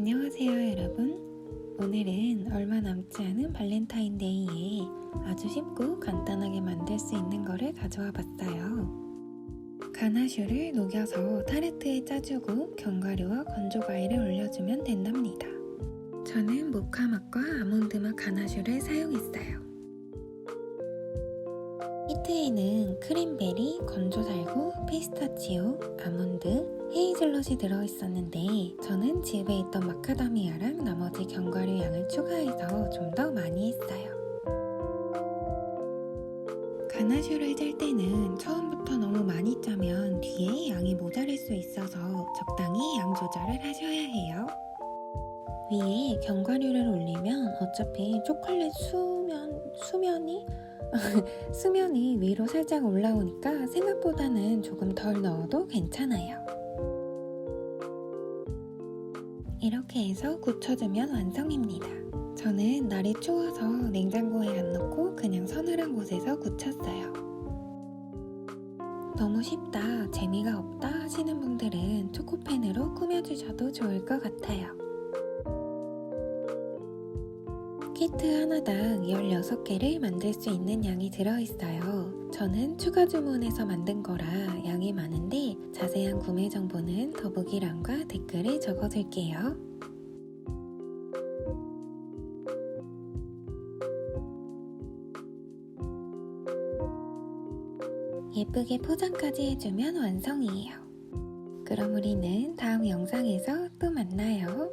안녕하세요 여러분. 오늘은 얼마 남지 않은 발렌타인데이에 아주 쉽고 간단하게 만들 수 있는 거를 가져와 봤어요. 가나슈를 녹여서 타르트에 짜주고 견과류와 건조과일을 올려주면 된답니다. 저는 모카맛과 아몬드맛 가나슈를 사용했어요. 히트에는 크림베리, 건조살구, 피스타치오, 아몬드, 헤이즐넛이 들어있었는데 저는 집에 있던 마카다미아랑 나머지 견과류 양을 추가해서 좀 더 많이 했어요. 가나슈를 짤 때는 처음부터 너무 많이 짜면 뒤에 양이 모자랄 수 있어서 적당히 양 조절을 하셔야 해요. 위에 견과류를 올리면 어차피 초콜릿 수면, 수면이 수면이 위로 살짝 올라오니까 생각보다는 조금 덜 넣어도 괜찮아요. 이렇게 해서 굳혀주면 완성입니다. 저는 날이 추워서 냉장고에 안 넣고 그냥 서늘한 곳에서 굳혔어요. 너무 쉽다, 재미가 없다 하시는 분들은 초코펜으로 꾸며주셔도 좋을 것 같아요. 키트 하나당 16개를 만들 수 있는 양이 들어있어요. 저는 추가 주문해서 만든 거라 양이 많은데 자세한 구매 정보는 더보기란과 댓글에 적어둘게요. 예쁘게 포장까지 해주면 완성이에요. 그럼 우리는 다음 영상에서 또 만나요.